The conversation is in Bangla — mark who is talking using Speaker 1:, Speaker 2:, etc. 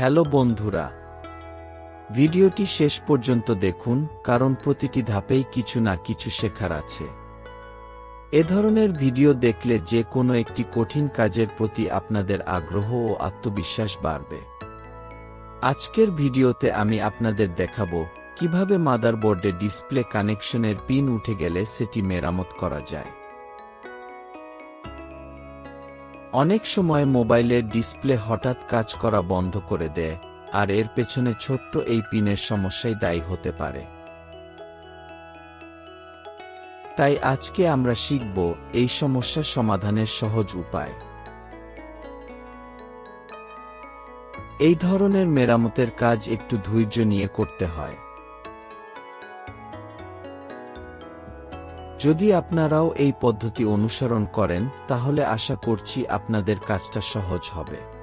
Speaker 1: হ্যালো বন্ধুরা। ভিডিওটি শেষ পর্যন্ত দেখুন, কারণ প্রতিটি ধাপেই কিছু না কিছু শেখার আছে। এ ধরনের ভিডিও দেখলে যে কোনো একটি কঠিন কাজের প্রতি আপনাদের আগ্রহ ও আত্মবিশ্বাস বাড়বে। আজকের ভিডিওতে আমি আপনাদের দেখাবো, কীভাবে মাদারবোর্ডে ডিসপ্লে কানেকশনের পিন উঠে গেলে সেটি মেরামত করা যায়। অনেক সময় মোবাইলের ডিসপ্লে হঠাৎ কাজ করা বন্ধ করে দেয়, আর এর পেছনে ছোট্ট এই পিনের সমস্যাই দায়ী হতে পারে। তাই আজকে আমরা শিখব এই সমস্যা সমাধানের সহজ উপায়। এই ধরনের মেরামতের কাজ একটু ধৈর্য নিয়ে করতে হয়। যদি আপনারাও এই পদ্ধতি অনুসরণ করেন তাহলে আশা করছি আপনাদের কাজটা সহজ হবে।